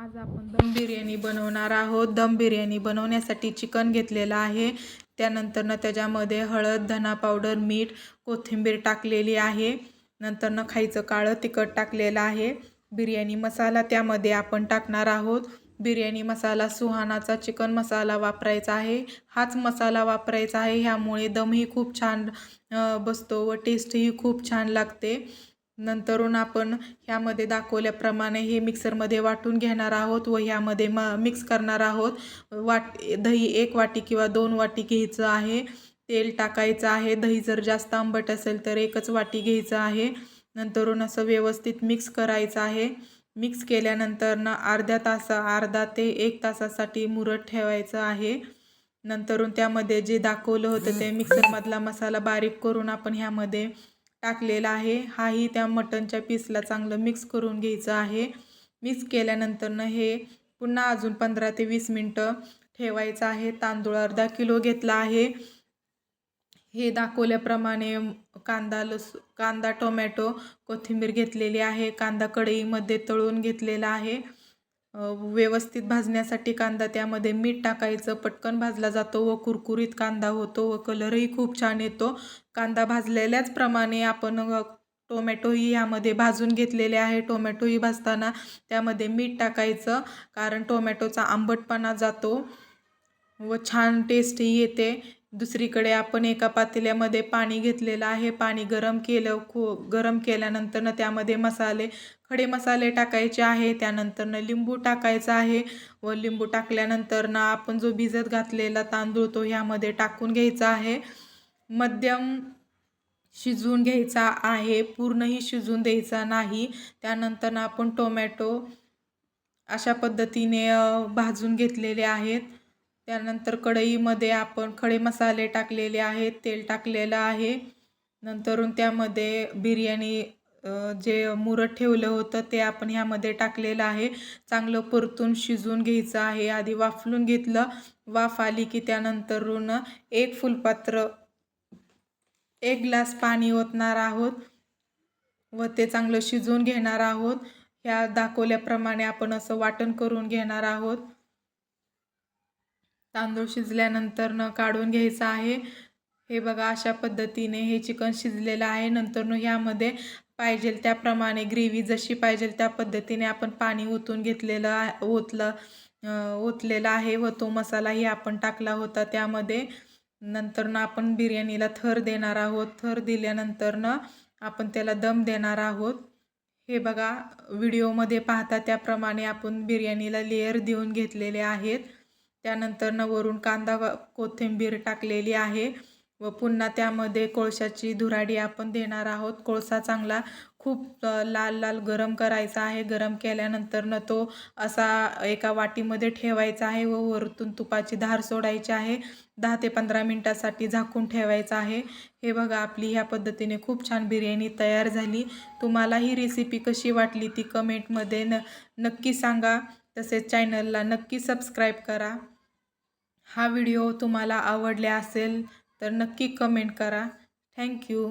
आज आपण दम बिर्याणी बनवणार आहोत. दम बिर्याणी बनवण्यासाठी चिकन घेतलेलं आहे. त्यानंतरनं त्याच्यामध्ये हळद धना पावडर मीठ कोथिंबीर टाकलेली आहे. नंतरनं खायचं काळं तिखट टाकलेलं आहे. बिर्याणी मसाला त्यामध्ये आपण टाकणार आहोत. बिर्याणी मसाला सुहानाचा चिकन मसाला वापरायचा आहे. हाच मसाला वापरायचा आहे. ह्यामुळे दमही खूप छान बसतो व टेस्टही खूप छान लागते. नंतरून आपण ह्यामध्ये दाखवल्याप्रमाणे हे मिक्सरमध्ये वाटून घेणार आहोत व ह्यामध्ये म मिक्स करणार आहोत. वाट दही एक वाटी किंवा दोन वाटी घ्यायचं आहे. तेल टाकायचं आहे. दही जर जास्त आंबट असेल तर एकच वाटी घ्यायचं आहे. नंतरून असं व्यवस्थित मिक्स करायचं आहे. मिक्स केल्यानंतर ना अर्ध्या तासा अर्धा ते एक तासासाठी मुरत ठेवायचं आहे. नंतरून त्यामध्ये जे दाखवलं होतं ते मिक्सरमधला मसाला बारीक करून आपण ह्यामध्ये टाकलेला आहे. हाही त्या मटनच्या पीसला चांगलं मिक्स करून घ्यायचं आहे. मिक्स केल्यानंतरनं हे पुन्हा अजून पंधरा ते वीस मिनटं ठेवायचं आहे. तांदूळ अर्धा किलो घेतला आहे. हे दाखवल्याप्रमाणे कांदा लस कांदा टोमॅटो कोथिंबीर घेतलेली आहे. कांदा कढईमध्ये तळून घेतलेला आहे. व्यवस्थित भाजण्यासाठी कांदा त्यामध्ये मीठ टाकायचं पटकन भाजला जातो व कुरकुरीत कांदा होतो व कलरही खूप छान येतो. कांदा भाजलेल्याच प्रमाणे आपण टोमॅटोही यामध्ये भाजून घेतलेले आहे. टोमॅटोही भाजताना त्यामध्ये मीठ टाकायचं कारण टोमॅटोचा आंबटपणा जातो व छान टेस्टही येते. दुसरीकडे आपण एका पातेल्यामध्ये पाणी घेतलेलं आहे. पाणी गरम केलं खू गरम केल्यानंतरनं त्यामध्ये मसाले खडे मसाले टाकायचे आहे त्यानंतरनं लिंबू टाकायचा आहे. व लिंबू टाकल्यानंतरनं आपण जो भिजत घातलेला तांदूळ तो ह्यामध्ये टाकून घ्यायचा आहे. मध्यम शिजवून घ्यायचा आहे पूर्णही शिजवून द्यायचा नाही. त्यानंतरनं आपण टोमॅटो अशा पद्धतीने भाजून घेतलेले आहेत. त्यानंतर कढईमध्ये आपण खडे मसाले टाकलेले आहेत तेल टाकलेलं आहे. नंतरून त्यामध्ये बिर्याणी जे मुरत ठेवलं होतं ते आपण ह्यामध्ये टाकलेलं आहे. चांगलं परतून शिजवून घ्यायचं आहे. आधी वाफलून घेतलं. वाफ आली की त्यानंतरून एक फुलपात्र एक ग्लास पाणी ओतणार आहोत व ते चांगलं शिजवून घेणार आहोत. ह्या दाखवल्याप्रमाणे आपण असं वाटण करून घेणार आहोत. तांदूळ शिजल्यानंतर काढून घ्यायचं आहे. हे बघा अशा पद्धतीने हे चिकन शिजलेलं आहे. नंतर ह्यामध्ये पाहिजे त्याप्रमाणे ग्रेव्ही जशी पाहिजे त्या पद्धतीने आपण पाणी ओतून घेतलेलं आहे ओतलं ओतलेलं आहे व तो मसालाही आपण टाकला होता. त्यामध्ये नंतरनं आपण बिर्याणीला थर देणार आहोत. थर दिल्यानंतरनं आपण त्याला दम देणार आहोत. हे बघा व्हिडिओमध्ये पाहता त्याप्रमाणे आपण बिर्याणीला लेअर देऊन घेतलेले आहेत. त्यानंतरनं वरून कांदा कोथिंबीर टाकलेली आहे. व पुन्हा त्यामध्ये कोळशाची धुराडी आपण देणार आहोत. कोळसा चांगला खूप लाल लाल गरम करायचा आहे. गरम केल्यानंतरनं तो असा एका वाटीमध्ये ठेवायचा आहे व वरतून तुपाची धार सोडायची आहे. दहा ते पंधरा मिनटासाठी झाकून ठेवायचं आहे. हे बघा आपली ह्या पद्धतीने खूप छान बिर्याणी तयार झाली. तुम्हाला ही रेसिपी कशी वाटली ती कमेंटमध्ये न नक्की सांगा. तसेच चॅनलला नक्की सबस्क्राईब करा. हा व्हिडिओ तुम्हाला आवडला असेल तर नक्की कमेंट करा. थँक्यू